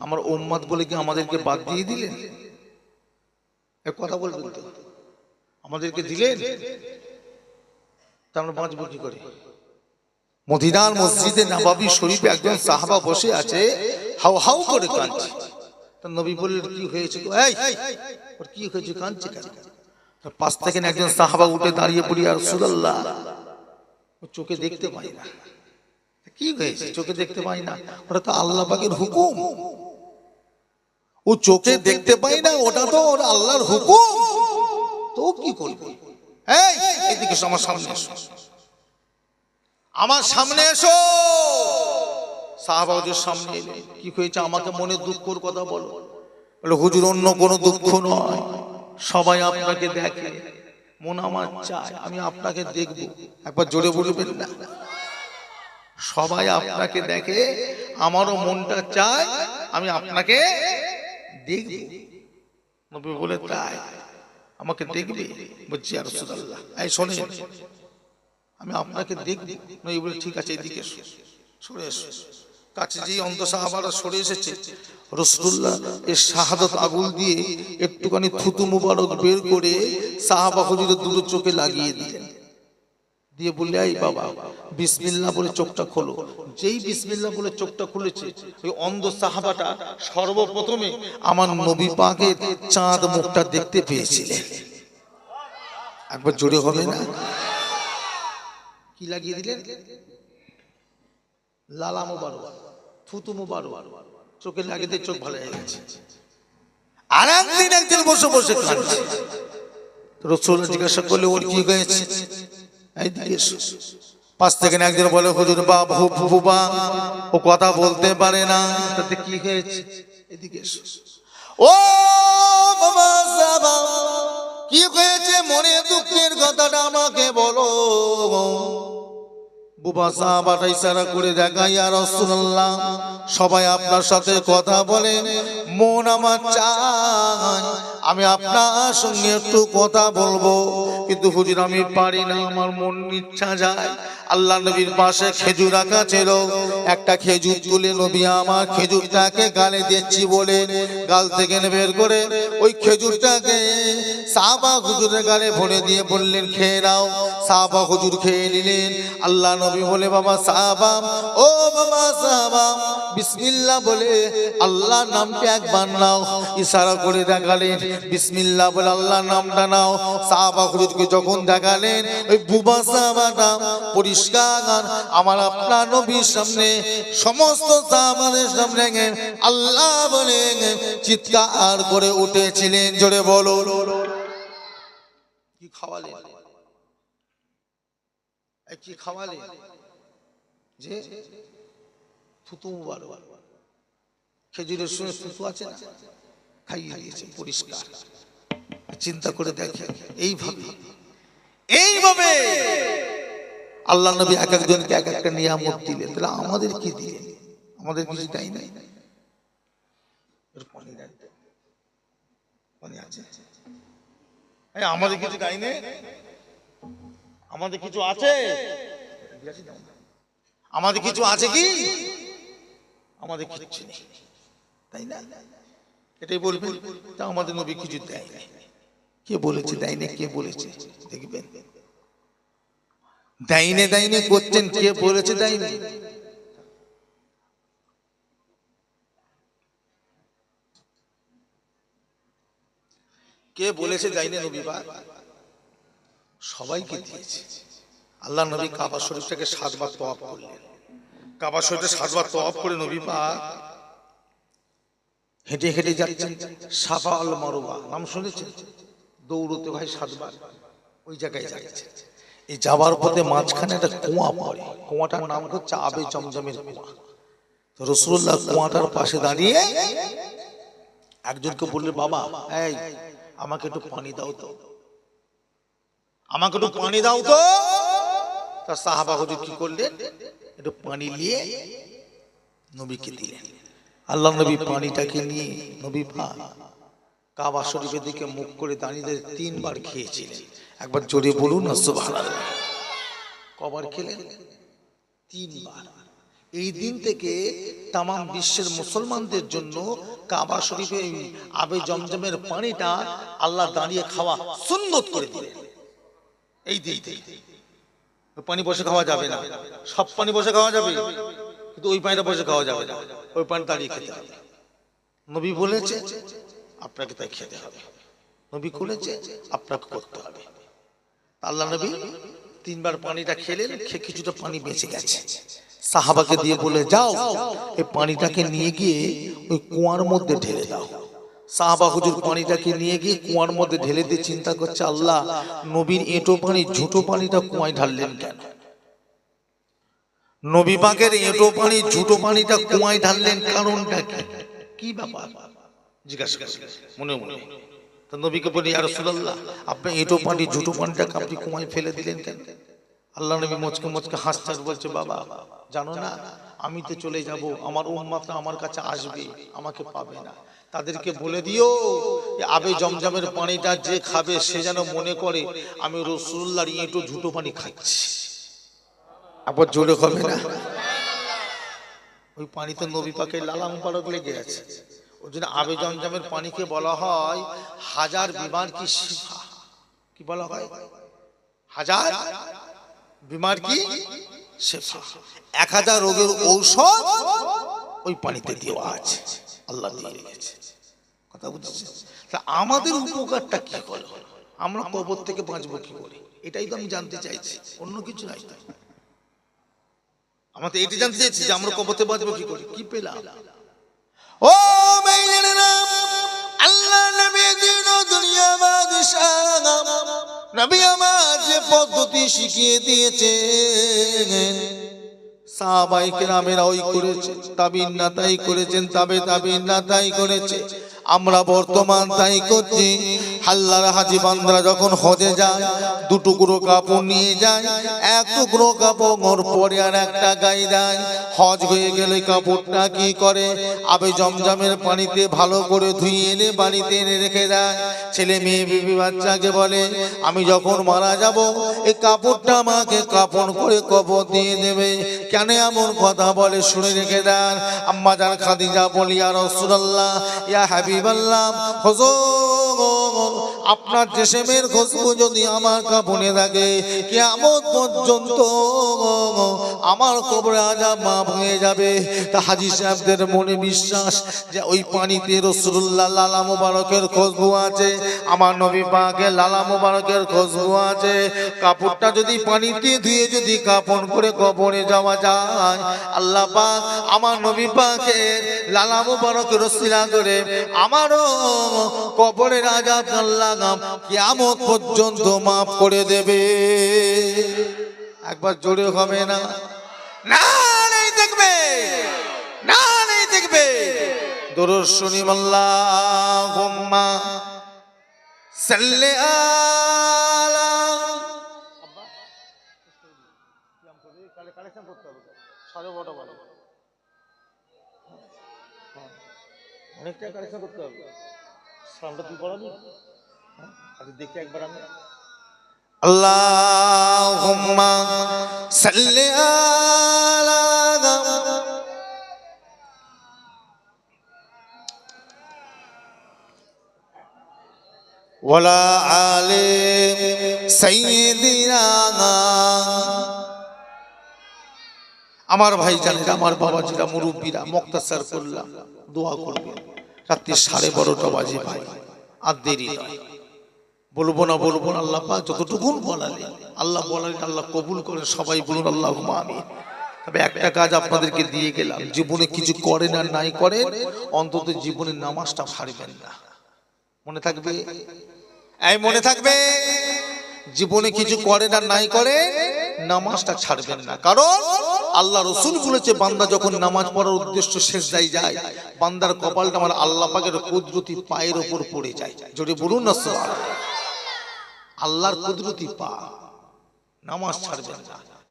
আমার উম্মাদ বলে কি আমাদেরকে বাদ দিয়ে দিলেন? এক কথা বলবেন তো। আমাদেরকে দিলেন? তা আমরা বাঁচবো কি করে? মদিনার মসজিদে নবাবি শরীফে একজন সাহাবা বসে আছে, হাউ হাউ করে কাঁদছে। তা নবী বললেন, কি হয়েছে? এই, ওর কি হয়েছে? কাঁদছে কেন? পাশ থেকে একজন সাহাবা উঠে দাঁড়িয়ে পড়ি আর সুদাল্লাহ ও চোখে দেখতে পাই না। কি হয়েছে? চোখে দেখতে পাই না? ওটা তো আল্লাহ পাকের হুকুম। ও চোখে দেখতে পাই না ওটা তো ওর আল্লাহর হুকুম। তো কি করবে? এই এদিকে আমার সামনে এসো। আমার সামনে এসো। সাহাবাজের সামনে এলে কি হয়েছে? আমাকে মনে দুঃখর কথা বলো। বলে হুজুর অন্য কোনো দুঃখ নয়। সবাই আপনাকে দেখে। মন আমার চায় আমি আপনাকে দেখব। একবার জোরে বলবেন না? সবাই আপনাকে দেখে আমারও মনটা চায় আমি আপনাকে দেখব নবী বলে তাই আমাকে দেখবে বলছি আর রাসূলুল্লাহ এই শোনেন আমি আপনাকে দেখব নবী বলে ঠিক আছে এদিকে সরে এসো কাছে যেই অন্ধ সাহাবারা সরে এসেছে রসুল্লাহ এর শাহাদত আগুল দিয়ে একটুখানি থুতু মুবারক বের করে সাহাবা হুজুরের দুটো চোখে লাগিয়ে দিলেন দিয়ে বললে, এই বাবা, বিসমিল্লাহ বলে চোখটা খোলো। যেই বিসমিল্লাহ বলে চোখটা খুলেছে, ওই অন্ধ সাহাবাটা সর্বপ্রথমে আমার নবী পাকের চাঁদ মুখটা দেখতে পেয়েছিলেন। একবার জোরে হবে না? কি লাগিয়ে দিলেন? লালা মুবারক, থুতু মুবারক চোখে লাগিয়ে দিয়ে চোখ ভালো হয়ে গেছে। আর একদিন একদিন বসে বসে কাঁদছে। রসুল জিজ্ঞাসা করলে, ওর কি হয়েছে? এইদিকে। পাশ থেকে একজন বলে, হুজুর বা বুবা ও কথা বলতে পারে না। তাতে কি হয়েছে? এদিকে ও বাবা কি হয়েছে? মনে দুঃখের কথাটা আমাকে বলো। বুবা সাহাবাটা ইশারা করে দেখাই আর রাসূলুল্লাহ, সবাই আপনার সাথে কথা বলে, মন আমার চায়। আমি আপনার সঙ্গে একটু কথা বলব। কিন্তু হুজুর, আমি পারি না, আমার মন ইচ্ছা যায়। আল্লাহ নবীর পাশে খেজুর রাখা ছিল। একটা খেজুর তুলে নবী আমার খেজুরটাকে গালে দিচ্ছি বলে গাল থেকে বের করে ওই খেজুরটাকে সাহাবা হুজুরের গালে ভরে দিয়ে বললেন, খেয়ে নাও। সাহাবা হুজুর খেয়ে নিলেন। আল্লাহ নবী বলে, বাবা সাহাবা, ও বাবা সাহাবা বিসমিল্লাহ বলে আল্লাহ নামটা একবার নাও, ইশারা করে দেখালেন বিসমিল্লা বলে আল্লাহ নামটা নাও। সাহাবা হুজুরকে যখন দেখালেন, ওই বুবা সাহাবাটা পরিষ্কার, আমার আপনার নবীর সামনে, সমস্ত সাহাবাদের সামনে আল্লাহ বলে চিৎকার করে উঠেছিলেন, জোরে বলো। কি খাওয়ালে কি খাওয়ালে যে থুতু মুবারক খেজুরের সঙ্গে থুতু আছে না? খাইয়ে দিয়েছে, পরিষ্কার। চিন্তা করে দেখে, এইভাবে। এইভাবে! আল্লাহ নবী এক একজনকে এক একটা নিয়ামত দিলেন। তাহলে আমাদের কি দিলেন? আমাদের কিছু তাই নাই। পানি। পানি আছে? আমাদের কিছু তাই নেই? আমাদের কিছু আছে? আমাদের কিছু আছে কি? আমাদের কিচ্ছু নেই। তাই না? এটাই বলবেন তা আমাদের নবী কিছু দেয় না কে বলেছে দেয় না কে বলেছে, দেখবেন। দাইনে দাইনে করছেন, কে বলেছে দাইনে কে বলেছে দাইনে নবী পাক? সবাইকে দিয়েছে। আল্লাহ নবী কাবা শরীফটাকে সাতবার তওয়াব করলেন। কাবা শরীফটা সাতবার তওয়াব করে নবী পাক হেঁটে হেঁটে যাচ্ছেন সাফা আল মারুবা। নাম শুনেছেন? দৌড়তে ভাই সাতবার। ওই জায়গায় যাচ্ছে। এই যাবার পথে মাঝখানে একটা কুয়া পড়ে। কুয়াটার নাম হচ্ছে আবে জমজমের কুয়া। তো রসুল্লাহ কুয়াটার পাশে দাঁড়িয়ে একজনকে বললে বাবা এই আমাকে একটু পানি দাও তো। আমাকে একটু পানি দাও তো। তার সাহাবা হুজুর কি করলেন একটু পানি নিয়ে নবীকে দিলেন। আল্লাহ নবী পানিটাকে নিয়ে নবী পাক কাবা শরীফের দিকে মুখ করে দাঁড়িয়ে তিনবার খেয়েছিলেন। একবার জোরে বলুন সুবহানাল্লাহ। কবার খেলেন? তিনবার। এই দিন থেকে তাম বিশ্বের মুসলমানদের জন্য কাবা শরীফে আবে জমজমের পানিটা আল্লাহ দাঁড়িয়ে খাওয়া সুন্নত করে দিলেন। এই দিন থেকে। পানি বসে খাওয়া যাবে না। সব পানি বসে খাওয়া যাবে, কিন্তু ওই পানিটা বসে খাওয়া যাবে না। ওই পানি দাঁড়িয়ে খেতে হবে। নবী বলেছে, আপনাকে তাই খেতে হবে। নবী করেছে, আপনাকে করতে হবে। আল্লাহ নবী তিনবার পানিটা খেলেন, খেয়ে কিছুটা পানি বেঁচে গেছে। সাহাবাকে দিয়ে বলে, যাও, এই পানিটাকে নিয়ে গিয়ে ওই কুয়ার মধ্যে ঢেলে দাও। সাহাবা হুজুর পানিটাকে নিয়ে গিয়ে কুয়ার মধ্যে ঢেলে দিয়ে চিন্তা করছে, আল্লাহ, নবীর এঁটো পানি, ঝুটো পানিটা কুয়ায় ঢাললেন কেন? নবী পাকের এঁটো পানি, ঝুটো পানিটা কুয়ায় ঢাললেন কারণটা কি? কি ব্যাপার? জিজ্ঞাসা মনে মনে। তো নবীকে বলি আর রাসূলুল্লাহ, আপনি এঁটো পানি, ঝুটো পানিটাকে আপনি কুয়ায় ফেলে দিলেন কেন? আল্লাহ নবী মুচকে মুচকে হাসতে বলছে, বাবা, জানো না, আমি তো চলে যাব, আমার উম্মাতরা আমার কাছে আসবে, আমাকে পাবে না। তাদেরকে বলে দিও যে আবে জমজমের পানিটা যে খাবে সে যেন মনে করে আমি রসুল্লাহর এঁটো ঝুটো পানি খাচ্ছি আবার জোরে হবে না? ওই পানিতে নবী পাকে লালা মুবারক লেগে আছে ওই জন্য আবে জমজমের পানিকে বলা হয় হাজার বিমার কি শিফা? কি বলা হয়? হাজার বিমার কি শেফা? এক হাজার রোগের ঔষধ ওই পানিতে দেওয়া আছে। আল্লাহ দিয়ে রেখেছে কথা বুঝছেন তা আমাদের উপকারটা কি করে আমরা কবর থেকে বাঁচবো কি করে? এটাই তো আমি জানতে চাইছি। অন্য কিছু নাই তো আমরা তো এটি জানতে চাইছি যে আমরা কবর থেকে বাঁচবো কি করে? কি পেলাম ও আল্লাহ নবী দিন দুনিয়া নবী আমার যে পদ্ধতি শিখিয়ে দিয়েছেন। সাহাবাই কেরামেরা ওই করেছে তাবিন না তাই করেছেন তাবে তাবিন না তাই করেছে। আমরা বর্তমান তাই করছি। হাল্লার হাজি বান্দরা যখন হজে যায়, দু টুকরো কাপড় নিয়ে যায়, এক টুকরো কাপড় পরে আর একটা গায়ে দেয়। হজ হয়ে গেলে কাপড়টা কি করে? আবে জমজমের পানিতে ভালো করে ধুয়ে এনে বাড়িতে এনে রেখে দেয়। ছেলে মেয়ে, বিবি বাচ্চাকে বলে, আমি যখন মারা যাব এই কাপড়টা আমাকে কাপড় করে কবর দিয়ে দেবে। কেন এমন কথা বলে শুনে রেখে দেন? আম্মা যার খাদিজা বলি আর রসুল্লাহ ইয়া হাবিবাল্লাহ হজর আপনার জেসেমের খুশবু যদি আমার কাপড়ে থাকে কেমন পর্যন্ত আমার কবরে আজাব মা হয়ে যাবে। তা হাজি সাহেবদের মনে বিশ্বাস যে ওই পানিতে রসুল্লাহ লালা মুবারকের খুশবু আছে, আমার নবী পাকে লালা মুবারকের খুশবু আছে। কাপড়টা যদি পানিতে ধুয়ে যদি কাপড় করে কবরে যাওয়া যায়, আল্লাহ পাক আমার নবী পাকে লালা মুবারক রসিলা করে আমারও কবরের আজাব আল্লাহ কিয়ামত পর্যন্ত মাফ করে দেবে। একবার জোরে হবে না? না দেখবে দেখবে। সাল্লি আলা। অনেকটা কালেকশন করতে হবে। সালামটা তুই পড়াবি আচ্ছা দেখি একবার আমি। ওয়ালা আলে আমার ভাই জানেরা আমার বাবা বাবাজিরা, মুরব্বীরা, মক্তাসার করলাম, দোয়া করবে। রাত্রি সাড়ে বারোটা বাজে ভাই, আর দেরি নয়। বলব না বলব না, আল্লাহ পাক যতটুকুন বলালে আল্লাহ বলালেন, আল্লাহ কবুল করে সবাই বলুন আল্লাহ আমি তবে একটা কাজ আপনাদেরকে দিয়ে গেলাম, জীবনে কিছু করেন আর নাই করেন, অন্তত জীবনের নামাজটা ছাড়বেন না। মনে থাকবে? এই মনে থাকবে? জীবনে কিছু করেন আর নাই করে নামাজটা ছাড়বেন না। কারণ আল্লাহ রসুল বলেছে, বান্দা যখন নামাজ পড়ার উদ্দেশ্য শেষ যায় যায় বান্দার কপালটা আমার আল্লাহ পাকের কুদরতি পায়ের ওপর পড়ে যায়। যদি বলুন না। আল্লাহর কুদরতি পা নামাজ ছাড়বেন না।